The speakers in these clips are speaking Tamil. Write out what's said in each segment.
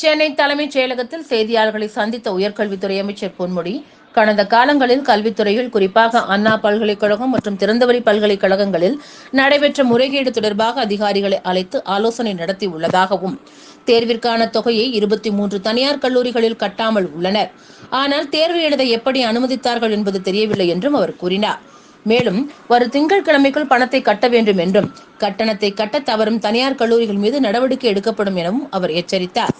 சென்னை தலைமைச் செயலகத்தில் செய்தியாளர்களை சந்தித்த உயர்கல்வித்துறை அமைச்சர் பொன்முடி கடந்த காலங்களில் கல்வித்துறையில் குறிப்பாக அண்ணா பல்கலைக்கழகம் மற்றும் திறந்தவெளி பல்கலைக்கழகங்களில் நடைபெற்ற முறைகேடு தொடர்பாக அதிகாரிகளை அழைத்து ஆலோசனை நடத்தி உள்ளதாகவும் தேர்விற்கான தொகையை இருபத்தி மூன்று தனியார் கல்லூரிகளில் கட்டாமல் உள்ளனர். ஆனால் தேர்வு எழுத எப்படி அனுமதித்தார்கள் என்பது தெரியவில்லை என்றும் அவர் கூறினார். மேலும் வரும் திங்கட்கிழமைக்குள் பணத்தை கட்ட வேண்டும் என்றும் கட்டணத்தை கட்ட தவறும் தனியார் கல்லூரிகள் மீது நடவடிக்கை எடுக்கப்படும் எனவும் அவர் எச்சரித்தார்.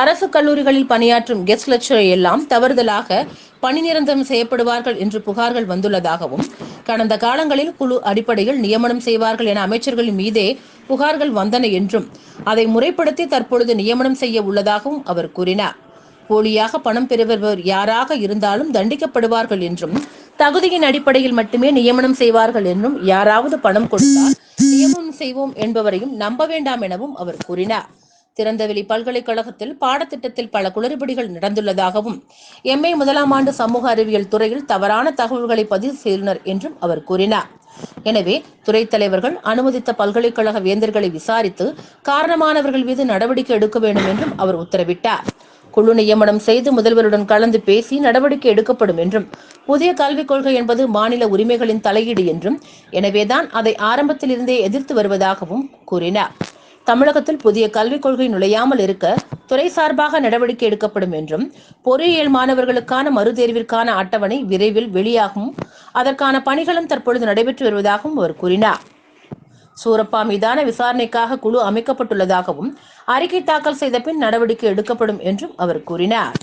அரசு கல்லூரிகளில் பணியாற்றும் கெஸ்ட் லெக்சரை எல்லாம் தவறுதலாக பணி நிரந்தரம் செய்யப்படுவார்கள் என்று புகார்கள் வந்துள்ளதாகவும் கடந்த காலங்களில் குழு அடிப்படையில் நியமனம் செய்வார்கள் என அமைச்சர்களின் மீதே புகார்கள் வந்தன என்றும் அதை முறைப்படுத்தி தற்பொழுது நியமனம் செய்ய உள்ளதாகவும் அவர் கூறினார். போலியாக பணம் பெறுபவர் யாராக இருந்தாலும் தண்டிக்கப்படுவார்கள் என்றும் தகுதியின் அடிப்படையில் மட்டுமே நியமனம் செய்வார்கள் என்றும் யாராவது பணம் கொடுத்தால் நியமனம் செய்வோம் என்பவரையும் நம்ப வேண்டாம் எனவும் அவர் கூறினார். திறந்தவெளி பல்கலைக்கழகத்தில் பாடத்திட்டத்தில் பல குளறுபடிகள் நடந்துள்ளதாகவும் எம்ஏ முதலாம் ஆண்டு சமூக அறிவியல் துறையில் தவறான தகவல்களை பதிவு செய்தனர் என்றும் அவர் கூறினார். எனவே துறை தலைவர்கள் அனுமதித்த பல்கலைக்கழக வேந்தர்களை விசாரித்து காரணமானவர்கள் மீது நடவடிக்கை எடுக்க வேண்டும் என்றும் அவர் உத்தரவிட்டார். குழு நியமனம் செய்து முதல்வருடன் கலந்து பேசி நடவடிக்கை எடுக்கப்படும் என்றும் புதிய கல்விக் கொள்கை என்பது மாநில உரிமைகளின் தலையீடு என்றும் எனவேதான் அதை ஆரம்பத்தில் இருந்தே எதிர்த்து வருவதாகவும் கூறினார். தமிழகத்தில் புதிய கல்விக் கொள்கை நுழையாமல் இருக்க துறை சார்பாக நடவடிக்கை எடுக்கப்படும் என்றும் பொறியியல் மாணவர்களுக்கான மறுதேர்விற்கான அட்டவணை விரைவில் வெளியாகும். அதற்கான பணிகளும் தற்பொழுது நடைபெற்று வருவதாகவும் அவர் கூறினார். சூரப்பா மீதான விசாரணைக்காக குழு அமைக்கப்பட்டுள்ளதாகவும் அறிக்கை தாக்கல் செய்த பின் நடவடிக்கை எடுக்கப்படும் என்றும் அவர் கூறினார்.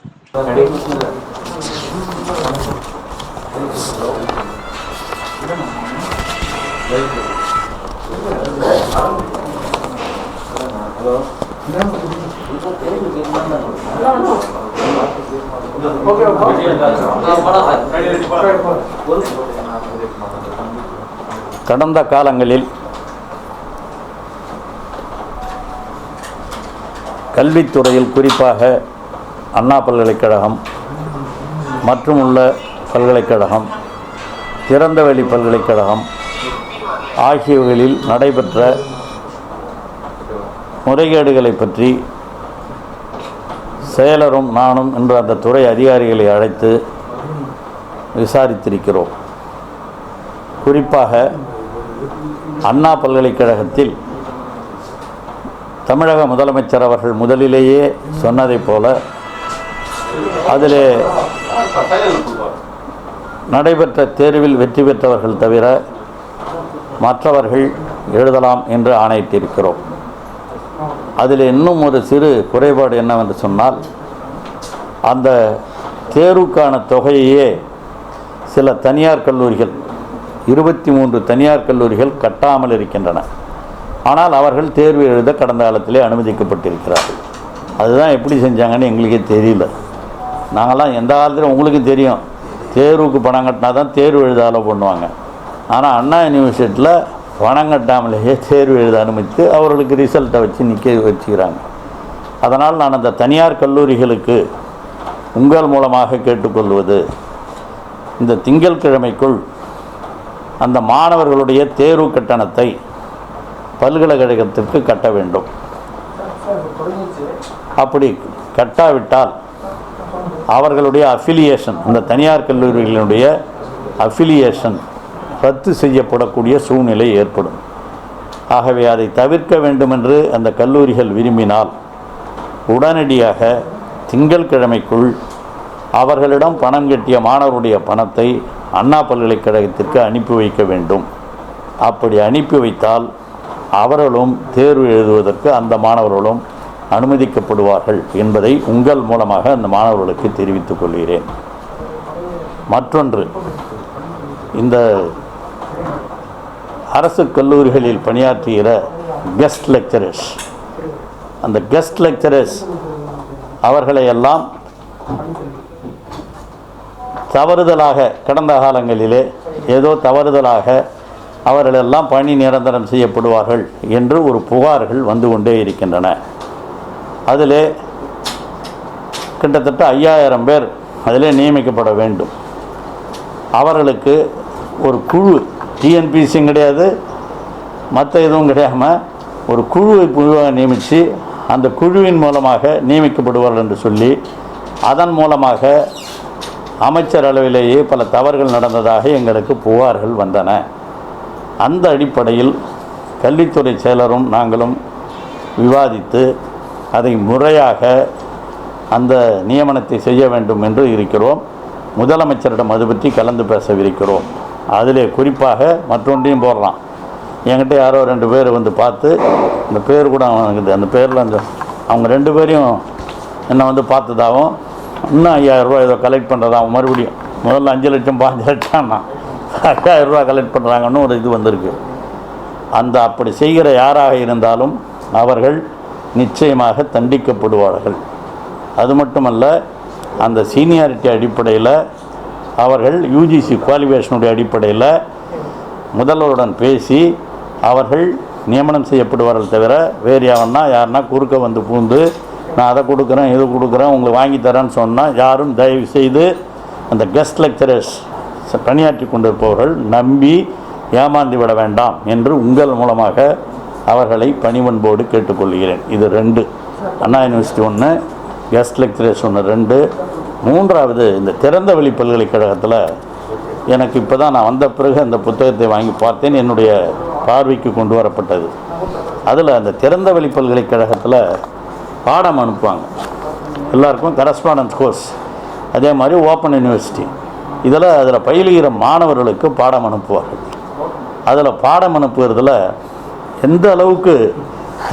கடந்த காலங்களில் கல்வித்துறையில் குறிப்பாக அண்ணா பல்கலைக்கழகம் மற்றும் உள்ள பல்கலைக்கழகம் திறந்தவெளி பல்கலைக்கழகம் ஆகியவைகளில் நடைபெற்ற முறைகேடுகளை பற்றி செயலரும் நானும் இன்று அந்த துறை அதிகாரிகளை அழைத்து விசாரித்திருக்கிறோம். குறிப்பாக அண்ணா பல்கலைக்கழகத்தில் தமிழக முதலமைச்சர் அவர்கள் முதலிலேயே சொன்னதைப் போல அதிலே நடைபெற்ற தேர்வில் வெற்றி பெற்றவர்கள் தவிர மற்றவர்கள் எழுதலாம் என்று ஆணையிட்டிருக்கிறோம். அதில் இன்னும் ஒரு சிறு குறைபாடு என்னவென்று சொன்னால் அந்த தேர்வுக்கான தொகையையே சில தனியார் கல்லூரிகள் இருபத்தி மூன்று தனியார் கல்லூரிகள் கட்டாமல் இருக்கின்றன. ஆனால் அவர்கள் தேர்வு எழுத கடந்த காலத்திலே அனுமதிக்கப்பட்டிருக்கிறார்கள். அதுதான் எப்படி செஞ்சாங்கன்னு எங்களுக்கே தெரியல. நாங்களாம் எந்த காலத்திலும் உங்களுக்கு தெரியும். தேர்வுக்கு பணம் கட்டினா தான் தேர்வு எழுத அளவு பண்ணுவாங்க. ஆனால் அண்ணா யூனிவர்சிட்டியில் பணம் கட்டாமலேயே தேர்வு எழுத அனுமதித்து அவர்களுக்கு ரிசல்ட்டை வச்சு நிற்க வச்சுக்கிறாங்க. அதனால் நான் அந்த தனியார் கல்லூரிகளுக்கு உங்கள் மூலமாக கேட்டுக்கொள்வது இந்த திங்கட்கிழமைக்குள் அந்த மாணவர்களுடைய தேர்வு கட்டணத்தை பல்கலைக்கழகத்திற்கு கட்ட வேண்டும். அப்படி கட்டாவிட்டால் அவர்களுடைய அஃபிலியேஷன் அந்த தனியார் கல்லூரிகளினுடைய அஃபிலியேஷன் ரத்து செய்யப்படக்கூடிய சூழ்நிலை ஏற்படும். ஆகவே அதை தவிர்க்க வேண்டுமென்று அந்த கல்லூரிகள் விரும்பினால் உடனடியாக திங்கள்கிழமைக்குள் அவர்களிடம் பணம் கட்டிய மாணவருடைய பணத்தை அண்ணா பல்கலைக்கழகத்திற்கு அனுப்பி வைக்க வேண்டும். அப்படி அனுப்பி வைத்தால் அவர்களும் தேர்வு எழுதுவதற்கு அந்த மாணவர்களும் அனுமதிக்கப்படுவார்கள் என்பதை உங்கள் மூலமாக அந்த மாணவர்களுக்கு தெரிவித்துக் கொள்கிறேன். மற்றொன்று இந்த அரசு கல்லூரிகளில் பணியாற்றுகிற கெஸ்ட் லெக்சரர்ஸ் அந்த கெஸ்ட் லெக்சரர்ஸ் அவர்களை எல்லாம் தவறுதலாக கடந்த காலங்களிலே ஏதோ தவறுதலாக அவர்களெல்லாம் பணி நிரந்தரம் செய்யப்படுவார்கள் என்று ஒரு புகார்கள் வந்து கொண்டே இருக்கின்றன. அதில் கிட்டத்தட்ட ஐயாயிரம் பேர் அதிலே நியமிக்கப்பட வேண்டும். அவர்களுக்கு ஒரு குழு டிஎன்பிசியும் கிடையாது மற்ற எதுவும் கிடையாமல் ஒரு குழுவை குழுவாக நியமித்து அந்த குழுவின் மூலமாக நியமிக்கப்படுவார்கள் என்று சொல்லி அதன் மூலமாக அமைச்சர் அளவிலேயே பல தவறுகள் நடந்ததாக எங்களுக்கு புகார்கள் வந்தன. அந்த அடிப்படையில் கல்வித்துறை செயலரும் நாங்களும் விவாதித்து அதை முறையாக அந்த நியமனத்தை செய்ய வேண்டும் என்று இருக்கிறோம். முதலமைச்சரிடம் அது பற்றி கலந்து பேசவிருக்கிறோம். அதில் குறிப்பாக மற்றொன்றையும் போடுறான். என்கிட்ட யாரோ ரெண்டு பேர் வந்து பார்த்து இந்த பேர் கூட அவனுக்கு அந்த பேரில் அந்த அவங்க ரெண்டு பேரையும் என்னை வந்து பார்த்ததாகவும் இன்னும் ஐயாயிரம் ஏதோ கலெக்ட் பண்ணுறதாகவும் மறுபடியும் முதல்ல அஞ்சு லட்சம் பாஞ்சு லட்சம்னா ஐயாயிரரூபா கலெக்ட் பண்ணுறாங்கன்னு ஒரு இது வந்திருக்கு. அந்த அப்படி செய்கிற யாராக இருந்தாலும் அவர்கள் நிச்சயமாக தண்டிக்கப்படுவார்கள். அது மட்டுமல்ல அந்த சீனியாரிட்டி அடிப்படையில் அவர்கள் யூஜிசி குவாலிஃபிகேஷனுடைய அடிப்படையில் முதல்வருடன் பேசி அவர்கள் நியமனம் செய்யப்படுவார்கள் தவிர வேறு யாருன்னா யாருன்னா குறுக்க வந்து பூந்து நான் அதை கொடுக்குறேன் இது கொடுக்குறேன் உங்களுக்கு வாங்கி தரேன்னு சொன்னால் யாரும் தயவு செய்து அந்த கெஸ்ட் லெக்சரர்ஸ் பணியாற்றி கொண்டிருப்பவர்கள் நம்பி ஏமாந்து விட வேண்டாம் என்று உங்கள் மூலமாக அவர்களை பணிவன்போடு கேட்டுக்கொள்கிறேன். இது ரெண்டு. அண்ணா யூனிவர்சிட்டி ஒன்று கெஸ்ட் லெக்சரர்ஸ் ஒன்று ரெண்டு. மூன்றாவது இந்த திறந்த வெளி பல்கலைக்கழகத்தில் எனக்கு இப்போ தான் நான் வந்த பிறகு அந்த புத்தகத்தை வாங்கி பார்த்தேன். என்னுடைய பார்வைக்கு கொண்டு வரப்பட்டது. அதில் அந்த திறந்த வெளி பல்கலைக்கழகத்தில் பாடம் அனுப்புவாங்க. எல்லாருக்கும் கரஸ்பாண்டன்ஸ் கோர்ஸ் அதே மாதிரி ஓப்பன் யூனிவர்சிட்டி இதில் அதில் பயிலுகிற மாணவர்களுக்கு பாடம் அனுப்புவார்கள். அதில் பாடம் அனுப்புவதில் எந்த அளவுக்கு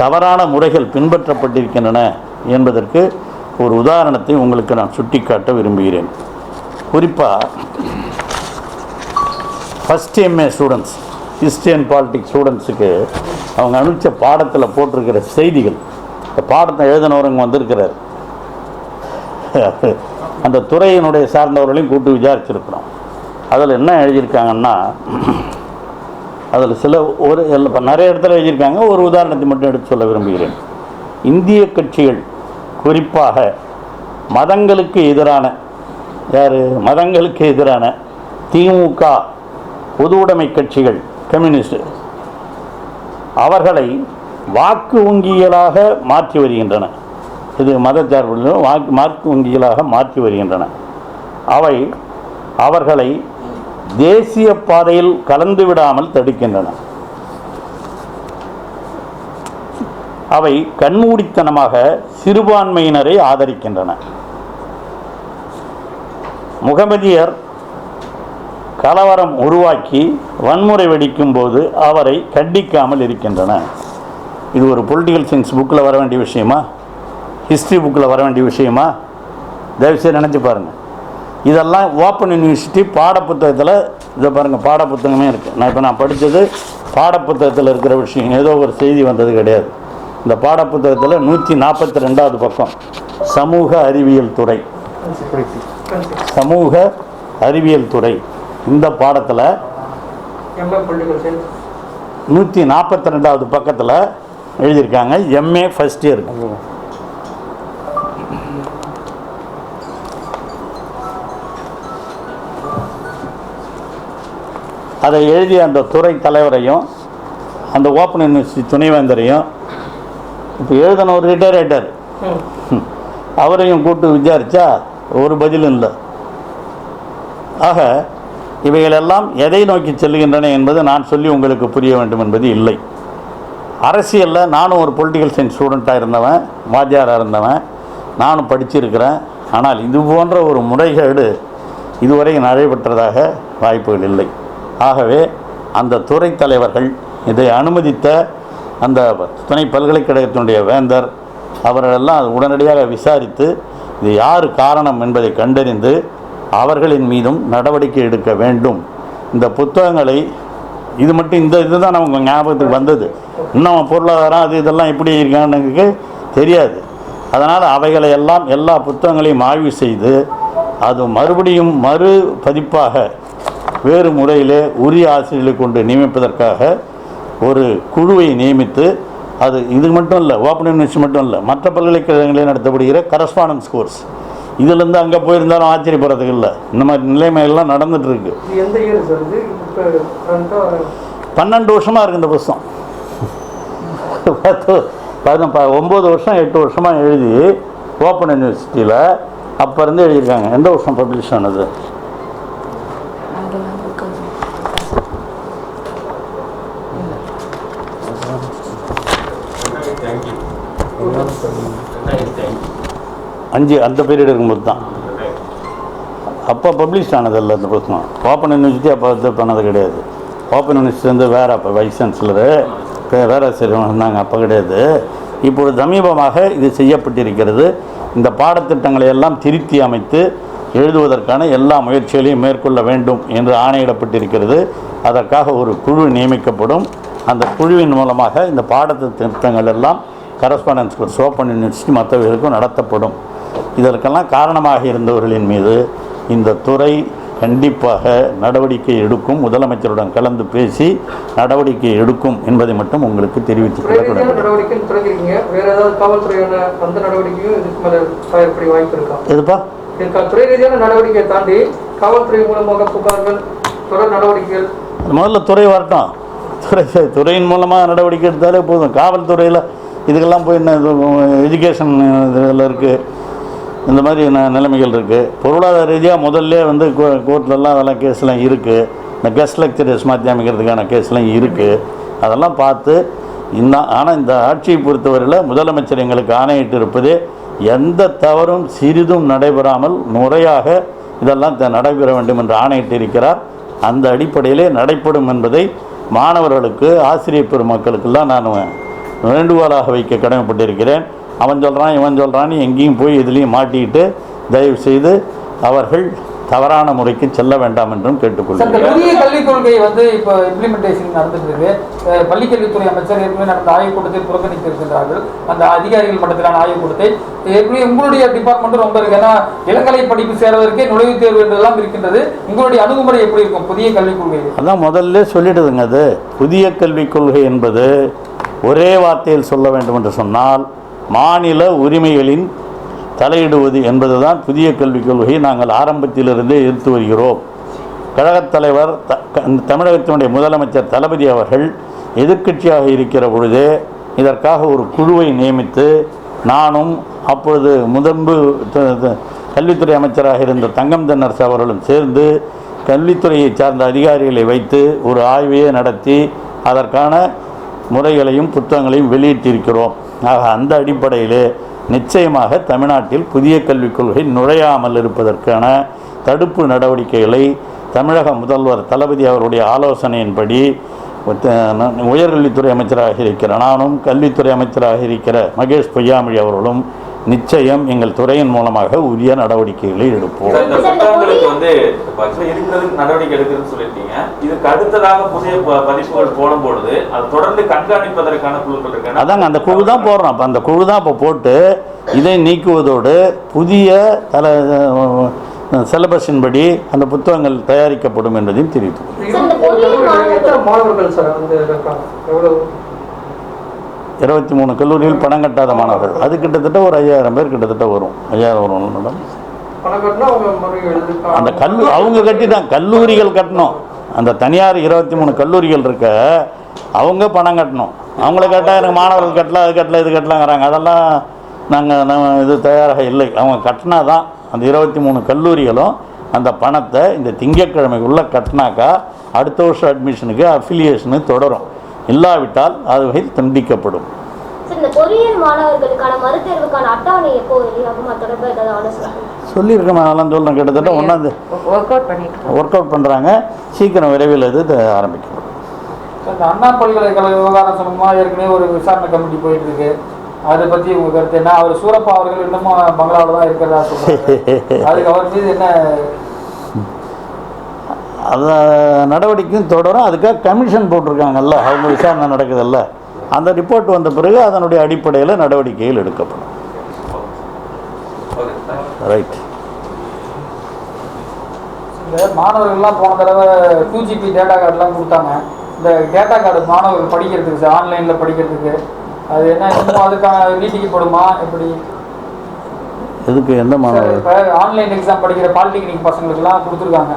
தவறான முறைகள் பின்பற்றப்பட்டிருக்கின்றன என்பதற்கு ஒரு உதாரணத்தை உங்களுக்கு நான் சுட்டிக்காட்ட விரும்புகிறேன். குறிப்பாக first MA students history and politics ஸ்டூடெண்ட்ஸுக்கு அவங்க அனுப்பிச்ச பாடத்தில் போட்டிருக்கிற செய்திகள். இந்த பாடத்தை எழுதினவருங்க வந்திருக்கிறார். அந்த துறையினுடைய சார்ந்தவர்களையும் கூட்டு விசாரிச்சிருக்கிறோம். அதில் என்ன எழுதியிருக்காங்கன்னா அதில் சில ஒரு இப்போ நிறைய இடத்துல எழுதியிருக்காங்க. ஒரு உதாரணத்தை மட்டும் எடுத்து சொல்ல விரும்புகிறேன். இந்திய கட்சிகள் குறிப்பாக மதங்களுக்கு எதிரான யார்? மதங்களுக்கு எதிரான திமுக பொது உடைமை கட்சிகள் கம்யூனிஸ்ட் அவர்களை வாக்கு வங்கிகளாக மாற்றி வருகின்றன. இது மதச்சார்பு வாக்கு வாக்கு வங்கிகளாக மாற்றி வருகின்றன. அவை அவர்களை தேசிய பாதையில் கலந்து விடாமல் தடுக்கின்றன. அவை கண்மூடித்தனமாக சிறுபான்மையினரை ஆதரிக்கின்றன. முகமதியர் கலவரம் உருவாக்கி வன்முறை வெடிக்கும் போது அவரை கண்டிக்காமல் இருக்கின்றன. இது ஒரு பொலிட்டிக்கல் சயின்ஸ் புக்கில் வர வேண்டிய விஷயமா? ஹிஸ்ட்ரி புக்கில் வர வேண்டிய விஷயமா? தயவுசெய்து நினச்சி பாருங்கள் இதெல்லாம் ஓப்பன் யூனிவர்சிட்டி பாடப்புத்தகத்தில் இதை பாருங்கள் பாடப்புத்தகமே இருக்குது நான் இப்போ நான் படித்தது பாடப்புத்தகத்தில் இருக்கிற விஷயம். ஏதோ ஒரு செய்தி வந்தது கிடையாது. இந்த பாடப்புத்தகத்தில் நூற்றி நாற்பத்தி ரெண்டாவது பக்கம். சமூக அறிவியல் துறை. சமூக அறிவியல் துறை. இந்த பாடத்தில் நூற்றி நாற்பத்தி ரெண்டாவது பக்கத்தில் எழுதியிருக்காங்க. எம்ஏ ஃபஸ்ட் இயர் அதை எழுதிய அந்த துறை தலைவரையும் அந்த ஓப்பன் யூனிவர்சிட்டி துணைவேந்தரையும் இப்போ எழுதின ஒரு ரிட்டையர் அவரையும் கூட்டு விசாரித்தா ஒரு பதிலும் இல்லை. ஆக இவைகளெல்லாம் எதை நோக்கி செல்கின்றன என்பது நான் சொல்லி உங்களுக்கு புரிய வேண்டும் என்பது இல்லை. அரசியலில் நானும் ஒரு பொலிட்டிக்கல் சயின்ஸ் ஸ்டூடெண்ட்டாக இருந்தவன் வாத்தியாராக இருந்தவன் நானும் படிச்சிருக்கிறேன். ஆனால் இது போன்ற ஒரு முறைகேடு இதுவரை நடைபெற்றதாக வாய்ப்புகள் இல்லை. ஆகவே அந்த துறை தலைவர்கள் இதை அனுமதித்த அந்த துணை பல்கலைக்கழகத்தினுடைய வேந்தர் அவர்களெல்லாம் அது உடனடியாக விசாரித்து இது யார் காரணம் என்பதை கண்டறிந்து அவர்களின் மீதும் நடவடிக்கை எடுக்க வேண்டும். இந்த புத்தகங்களை இது மட்டும் இந்த இதுதான் நமக்கு ஞாபகத்துக்கு வந்தது. இன்னும் பொருளாதாரம் அது இதெல்லாம் எப்படி இருக்கான்னு தெரியாது. அதனால் அவைகளை எல்லாம் எல்லா புத்தகங்களையும் ஆய்வு செய்து அது மறுபடியும் மறு பதிப்பாக வேறு முறையிலே உரிய ஆசிரியர்களை கொண்டு நியமிப்பதற்காக ஒரு குழுவை நியமித்து அது இது மட்டும் இல்லை ஓப்பன் யூனிவர்சிட்டி மட்டும் இல்லை மற்ற பல்கலைக்கழகங்களில் நடத்தப்படுகிற கரஸ்பாண்டன்ஸ் கோர்ஸ் இதிலேருந்து அங்கே போயிருந்தாலும் ஆச்சரியப்படுறதுக்கு இல்லை. இந்த மாதிரி நிலைமையெல்லாம் கரண்ட்டாக பன்னெண்டு வருஷமாக இருக்கு இந்த புஸ்தகம் பத்து பதின ப ஒம்பது வருஷம் எட்டு வருஷமாக எழுதி ஓப்பன் யூனிவர்சிட்டியில் அப்போ இருந்து எழுதியிருக்காங்க. எந்த வருஷம் பப்ளிஷ் ஆனது? அஞ்சு அந்த பீரியட் இருக்கும்போது தான். அப்போ பப்ளிஷ் ஆனதில்ல அந்த புத்தகம். ஓப்பன் யூனிவர்சிட்டி அப்போ இது பண்ணது கிடையாது. ஓப்பன் யூனிவர்சிட்டி வந்து வேறு அப்போ வைஸ் சான்சலரு வேறு ஆசிரியர் இருந்தாங்க அப்போ கிடையாது. இப்பொழுது சமீபமாக இது செய்யப்பட்டிருக்கிறது. இந்த பாடத்திட்டங்களை எல்லாம் திருத்தி அமைத்து எழுதுவதற்கான எல்லா முயற்சிகளையும் மேற்கொள்ள வேண்டும் என்று ஆணையிடப்பட்டிருக்கிறது. அதற்காக ஒரு குழு நியமிக்கப்படும். அந்த குழுவின் மூலமாக இந்த பாடத்திட்டங்கள் எல்லாம் கரஸ்பாண்டன்ஸ் கோர்ஸ் ஓப்பன் யூனிவர்சிட்டி மற்றவர்களுக்கும் நடத்தப்படும். இதற்கெல்லாம் காரணமாக இருந்தவர்களின் மீது இந்த துறை கண்டிப்பாக நடவடிக்கை எடுக்கும். முதலமைச்சருடன் கலந்து பேசி நடவடிக்கை எடுக்கும் என்பதை மட்டும் உங்களுக்கு தெரிவித்துக் கொள்ளக்கூடாது எதுப்பா? துறை ரீதியான நடவடிக்கையை தாண்டி காவல்துறை மூலமாக புகார்கள் தொடர் நடவடிக்கைகள். முதல்ல துறை வரட்டும். துறை துறையின் மூலமாக நடவடிக்கை எடுத்தாலே போதும். காவல்துறையில் இதுக்கெல்லாம் போய் என்ன எஜுகேஷன் இதில் இருக்குது இந்த மாதிரி ந- நிலைமைகள் இருக்குது பொருளாதார ரீதியாக முதல்ல வந்து கோ- கோர்ட்லலாம் அதெல்லாம் கேஸ்லாம் இருக்குது இந்த கெஸ்ட் லெக்சரர்ஸ் மாற்றி அமைக்கிறதுக்கான கேஸ்லாம் இருக்குது அதெல்லாம் பார்த்து இந்த ஆனால் இந்த ஆட்சியை பொறுத்தவரையில் முதலமைச்சர் எங்களுக்கு ஆணையிட்டு இருப்பது எந்த தவறும் சிறிதும் நடைபெறாமல் முறையாக இதெல்லாம் த- நடைபெற வேண்டும் என்று ஆணையிட்டு இருக்கிறார் அந்த அடிப்படையிலே நடைபெறும் என்பதை மாணவர்களுக்கு ஆசிரியர் பெருமக்களுக்கெல்லாம் நான் வேண்டுகோளாக வைக்க கடமைப்பட்டிருக்கிறேன். அவன் சொல்கிறான் இவன் சொல்கிறான்னு எங்கேயும் போய் இதுலேயும் மாட்டிக்கிட்டு தயவு செய்து அவர்கள் தவறான முறைக்கு செல்ல வேண்டாம் என்றும் கேட்டுக்கொள்கிறேன். புதிய கல்விக் கொள்கை வந்து இப்போ இம்ப்ளிமெண்டேஷன் நடந்துட்டு இருக்கு. பள்ளிக்கல்வித்துறை அமைச்சர் ஏற்கனவே நடந்த ஆய்வுக் கூட்டத்தை புறக்கணித்து இருக்கின்றார்கள் அந்த அதிகாரிகள் மட்டத்திலான ஆய்வுக் கூட்டத்தை ஏற்கனவே உங்களுடைய டிபார்ட்மெண்ட்டும் ரொம்ப இருக்கு. ஏன்னா இளங்கலை படிப்பு சேருவதற்கே நுழைவுத் தேர்வு என்றெல்லாம் இருக்கின்றது. உங்களுடைய அணுகுமுறை எப்படி இருக்கும் புதிய கல்விக் கொள்கை அதான் முதல்ல சொல்லிடுதுங்க அது. புதிய கல்விக் கொள்கை என்பது ஒரே வார்த்தையில் சொல்ல வேண்டும் என்று சொன்னால் மாநில உரிமைகளின் தலையிடுவது என்பதுதான் புதிய கல்விக் கொள்கையை நாங்கள் ஆரம்பத்திலிருந்தே எதிர்த்து வருகிறோம். கழகத் தலைவர் த க- தமிழகத்தினுடைய முதலமைச்சர் தளபதி அவர்கள் எதிர்க்கட்சியாக இருக்கிற பொழுதே இதற்காக ஒரு குழுவை நியமித்து நானும் அப்பொழுது முதன்பு த- த- கல்வித்துறை அமைச்சராக இருந்த தங்கம் தென்னரசு அவர்களும் சேர்ந்து கல்வித்துறையை சார்ந்த அதிகாரிகளை வைத்து ஒரு ஆய்வையே நடத்தி அதற்கான முறைகளையும் புத்தகங்களையும் வெளியிட்டிருக்கிறோம். ஆக அந்த அடிப்படையிலே நிச்சயமாக தமிழ்நாட்டில் புதிய கல்விக் கொள்கை நுழையாமல் இருப்பதற்கான தடுப்பு நடவடிக்கைகளை தமிழக முதல்வர் தளபதி அவருடைய ஆலோசனையின்படி உயர்கல்வித்துறை அமைச்சராக இருக்கிற நானும் கல்வித்துறை அமைச்சராக இருக்கிற மகேஷ் பொய்யாமொழி அவர்களும் நிச்சயம் எங்கள் துறையின் மூலமாக உரிய நடவடிக்கைகளை எடுப்போம். வந்து நடவடிக்கை எடுக்கிறதுன்னு சொல்லியிருக்கீங்க. இதுக்கு அடுத்ததாக புதிய பதிப்புகள் போடும் பொழுது அது தொடர்ந்து கண்காணிப்பதற்கான குழுக்கள் இருக்கு. அதாங்க அந்த குழு தான் போடுறோம். அப்போ அந்த குழு தான் இப்போ போட்டு இதை நீக்குவதோடு புதிய தல சிலபஸின்படி அந்த புத்தகங்கள் தயாரிக்கப்படும் என்பதையும் தெரிவித்துக் இது ஒரு கல்லூரியில் எத்தனை மாணவர்கள் சார் வந்து இருக்காங்க எவ்வளவு இருபத்தி மூணு கல்லூரியில் பணம் கட்டாத மாணவர்கள். அது கிட்டத்தட்ட ஒரு ஐயாயிரம் பேர் கிட்டத்தட்ட வரும். ஐயாயிரம் வரும் மேடம் அந்த கல்லு அவங்க கட்டிட்டாங்க கல்லூரிகள் கட்டணும். அந்த தனியார் இருபத்தி மூணு கல்லூரிகள் இருக்க அவங்க பணம் கட்டணும். அவங்கள கேட்டால் எனக்கு மாணவர்கள் கட்டல அது கட்டல இது கட்டலாங்கிறாங்க. அதெல்லாம் நாங்கள் நம்ம இது தயாராக இல்லை. அவங்க கட்டினா தான் அந்த இருபத்தி மூணு கல்லூரிகளும் அந்த பணத்தை இந்த திங்கட்கிழமைக்குள்ளே கட்டினாக்கா அடுத்த வருஷம் அட்மிஷனுக்கு அஃபிலியேஷனு தொடரும். இல்லாவிட்டால் அது துண்டிக்கப்படும். ஏதாவது ஆலோசனை சொல்லியிருக்கேன் அதெல்லாம் சொல்கிறேன் கிட்டத்தட்ட ஒன்றாந்து ஒர்க் அவுட் பண்ணிட்டு ஒர்க் அவுட் பண்ணுறாங்க சீக்கிரம் விரைவில் இது ஆரம்பிக்கப்படும் அண்ணா பல்கலைக்கழக விவகாரம் சம்பந்தமா ஏற்கனவே ஒரு விசாரணை கமிட்டி போயிட்டு இருக்கு அதை பத்தி உங்க கருத்து என்ன? அவர் சூரப்பா அவர்கள் இன்னமும் பங்களாவில் தான் இருக்கிறதா சொல்றாங்க அதுக்கு அவர் மீது என்ன அந்த நடவடிக்கையும் தொடரும். அதுக்காக கமிஷன் போட்டிருக்காங்கல்ல அவங்க விசாரணை நடக்குதுல்ல. அந்த ரிப்போர்ட் வந்த பிறகு அதனுடைய அடிப்படையில் நடவடிக்கைகள் எடுக்கப்படும். ரைட் மாணவர்கள்லாம் போன தடவை டூ ஜிபி டேட்டா கார்டுலாம் கொடுத்தாங்க. இந்த டேட்டா கார்டு மாணவர்கள் படிக்கிறதுக்கு சார் ஆன்லைனில் படிக்கிறதுக்கு அது என்ன இன்னும் அதுக்கான நீட்டிக்கப்படுமா எப்படி? எதுக்கு எந்த மாணவர் இப்போ ஆன்லைன் எக்ஸாம் படிக்கிற பாலிடெக்னிக் பசங்களுக்குலாம் கொடுத்துருக்காங்க.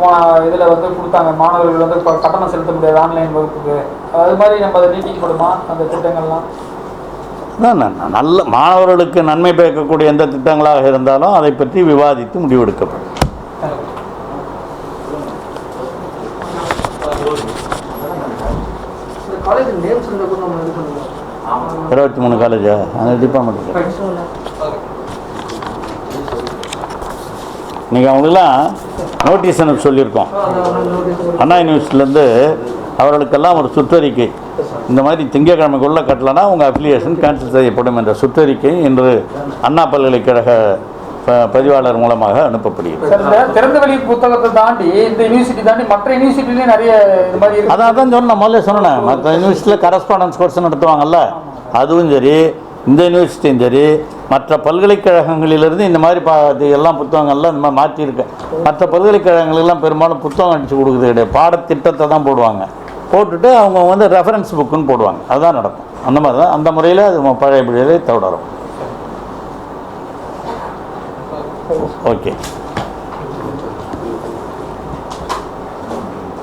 போன இதில் வந்து கொடுத்தாங்க மாணவர்கள் வந்து இப்ப கட்டணம் செலுத்த முடியாது ஆன்லைன் வகுப்புக்கு. அது மாதிரி நம்ம அதை நீட்டிக்கப்படுமா அந்த திட்டங்கள்லாம்? நல்ல மாணவர்களுக்கு நன்மை பயக்கக்கூடிய எந்த திட்டங்களாக இருந்தாலும் அதை பற்றி விவாதித்து முடிவெடுக்கப்படும். இருபத்தி மூணு காலேஜா அந்த டிபார்ட்மெண்ட் இன்றைக்கி அவங்களுக்குலாம் நோட்டீஸ் அனுப்ப சொல்லியிருக்கோம். அண்ணா யூனிவர்சிட்டிலேருந்து அவர்களுக்கெல்லாம் ஒரு சுற்றறிக்கை. இந்த மாதிரி திங்கட்கிழமைக்குள்ளே கட்டலைன்னா உங்கள் அப்ளிகேஷன் கேன்சல் செய்யப்படும் என்ற சுற்றறிக்கை இன்று அண்ணா பல்கலைக்கழக பதிவாளர் மூலமாக அனுப்பப்படுகிறது. திறந்தவெளி புத்தகத்தை தாண்டி இந்த யூனிவர்சிட்டி தாண்டி மற்ற யூனிவர்சிட்டிலையும் நிறைய இது மாதிரி அதான் தான் சொன்னேன் முதல்ல சொன்னேன். மற்ற யூனிவர்சிட்டியில் கரஸ்பாண்டன்ஸ் கோர்ஸ் நடத்துவாங்கல்ல அதுவும் சரி. இந்த யூனிவர்சிட்டியும் சரி மற்ற பல்கலைக்கழகங்களிலிருந்து இந்த மாதிரி பா இது எல்லாம் புத்தகங்கள்லாம் இந்த மாதிரி மாற்றிருக்கேன் மற்ற பல்கலைக்கழகங்களெல்லாம் பெரும்பாலும் புத்தகம் அடித்து கொடுக்குறது கிடையாது. பாடத்திட்டத்தை தான் போடுவாங்க. போட்டுட்டு அவங்க வந்து ரெஃபரன்ஸ் புக்குன்னு போடுவாங்க. அதுதான் நடக்கும். அந்த மாதிரி தான். அந்த முறையில் அது பழைய தொடரும் ஓகே